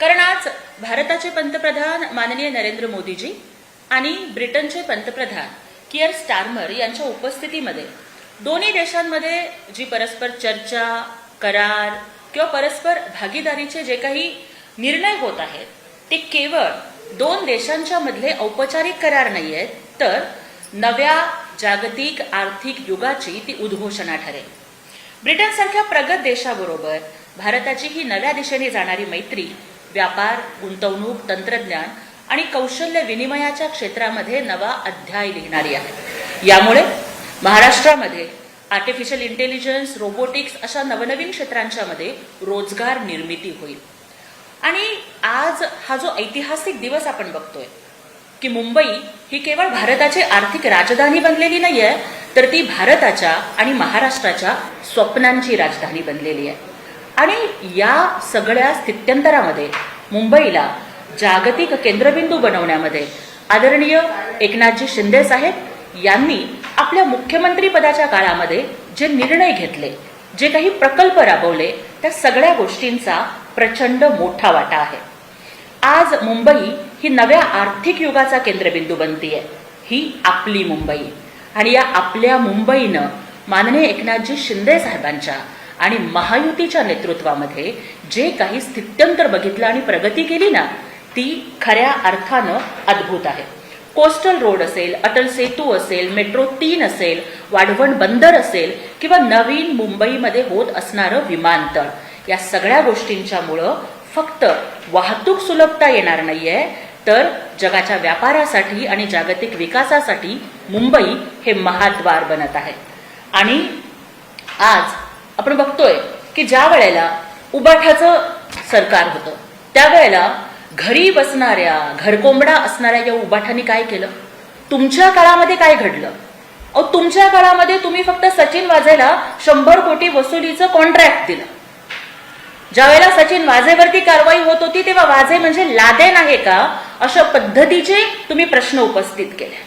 कारण आज भारताचे पंतप्रधान माननीय नरेंद्र मोदीजी आणि ब्रिटनचे पंतप्रधान किअर स्टार्मर यांच्या उपस्थितीमध्ये दोन्ही देशांमध्ये जी परस्पर चर्चा करार किंवा परस्पर भागीदारीचे जे काही निर्णय होत आहेत ते केवळ दोन देशांच्या मधले औपचारिक करार नाही आहेत तर नव्या जागतिक आर्थिक युगाची ती उद्घोषणा ठरेल. ब्रिटनसारख्या प्रगत देशाबरोबर भारताची ही नव्या दिशेने जाणारी मैत्री व्यापार गुंतवणूक तंत्रज्ञान आणि कौशल्य विनिमयाच्या क्षेत्रामध्ये नवा अध्याय लिहिणारी आहे. यामुळे महाराष्ट्रामध्ये आर्टिफिशियल इंटेलिजन्स रोबोटिक्स अशा नवनवीन क्षेत्रांच्या मध्ये रोजगार निर्मिती होईल. आणि आज हा जो ऐतिहासिक दिवस आपण बघतोय की मुंबई ही केवळ भारताची आर्थिक राजधानी बनलेली नाहीये तर ती भारताच्या आणि महाराष्ट्राच्या स्वप्नांची राजधानी बनलेली आहे. आणि या सगळ्या स्थित्यंतरामध्ये मुंबईला जागतिक केंद्रबिंदू बनवण्यामध्ये आदरणीय एकनाथजी शिंदे साहेब यांनी आपल्या मुख्यमंत्री पदाच्या काळामध्ये जे निर्णय घेतले जे काही प्रकल्प राबवले त्या सगळ्या गोष्टींचा प्रचंड मोठा वाटा आहे. आज मुंबई ही नव्या आर्थिक युगाचा केंद्रबिंदू बनतीये. ही आपली मुंबई. आणि या आपल्या मुंबईनं माननीय एकनाथजी शिंदे साहेबांच्या आणि महायुतीच्या नेतृत्वामध्ये जे काही स्थित्यंतर बघितलं आणि प्रगती केली ना ती खऱ्या अर्थानं अद्भुत आहे. कोस्टल रोड असेल अटल सेतू असेल मेट्रो तीन असेल वाढवण बंदर असेल किंवा नवीन मुंबईमध्ये होत असणारं विमानतळ या सगळ्या गोष्टींच्यामुळं फक्त वाहतूक सुलभता येणार नाहीये तर जगाच्या व्यापारासाठी आणि जागतिक विकासासाठी मुंबई हे महाद्वार बनत आहे. आणि आज आपण बघतोय की ज्या वेळेला उबाठाचं सरकार होतं त्यावेळेला घरी बसणाऱ्या घरकोंबडा असणाऱ्या या उबाठाने काय केलं? तुमच्या काळामध्ये काय घडलं? अहो तुमच्या काळामध्ये तुम्ही फक्त सचिन वाझेला शंभर कोटी वसुलीचं कॉन्ट्रॅक्ट दिलं. ज्यावेळेला सचिन वाझेवरती कारवाई होत होती तेव्हा वाझे म्हणजे लादेन आहे का? अशा पद्धतीचे तुम्ही प्रश्न उपस्थित केले.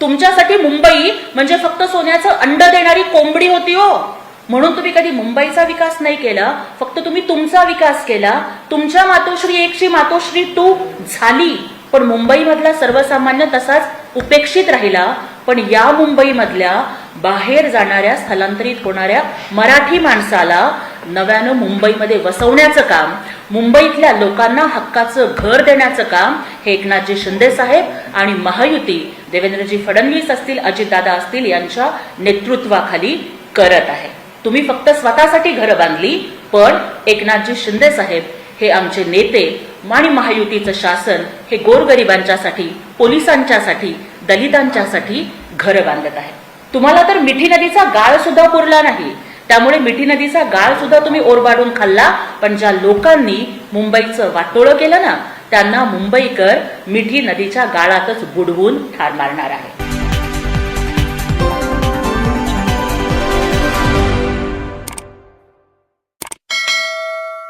तुमच्यासाठी मुंबई म्हणजे फक्त सोन्याचं अंड देणारी कोंबडी होती हो. म्हणून तुम्ही कधी मुंबईचा विकास नाही केला फक्त तुम्ही तुमचा विकास केला. तुमच्या मातोश्री एकची मातोश्री टू झाली पण मुंबईमधला सर्वसामान्य तसाच उपेक्षित राहिला. पण या मुंबईमधल्या बाहेर जाणाऱ्या स्थलांतरित होणाऱ्या मराठी माणसाला नव्यानं मुंबईमध्ये वसवण्याचं काम मुंबईतल्या लोकांना हक्काचं घर देण्याचं काम हे एकनाथजी शिंदे साहेब आणि महायुती देवेंद्रजी फडणवीस असतील अजितदादा असतील यांच्या नेतृत्वाखाली करत आहे. तुम्ही फक्त स्वतःसाठी घरं बांधली पण एकनाथजी शिंदे साहेब हे आमचे नेते आणि महायुतीचं शासन हे गोरगरिबांच्यासाठी पोलिसांच्यासाठी दलितांच्यासाठी घरं बांधत आहे. तुम्हाला तर मिठी नदीचा गाळ सुद्धा पुरला नाही. त्यामुळे मिठी नदीचा गाळ सुद्धा तुम्ही ओरबाडून खाल्ला पण ज्या लोकांनी मुंबईचं वाटोळं केलं ना त्यांना मुंबईकर मिठी नदीच्या गाळातच बुडवून ठार मारणार आहे.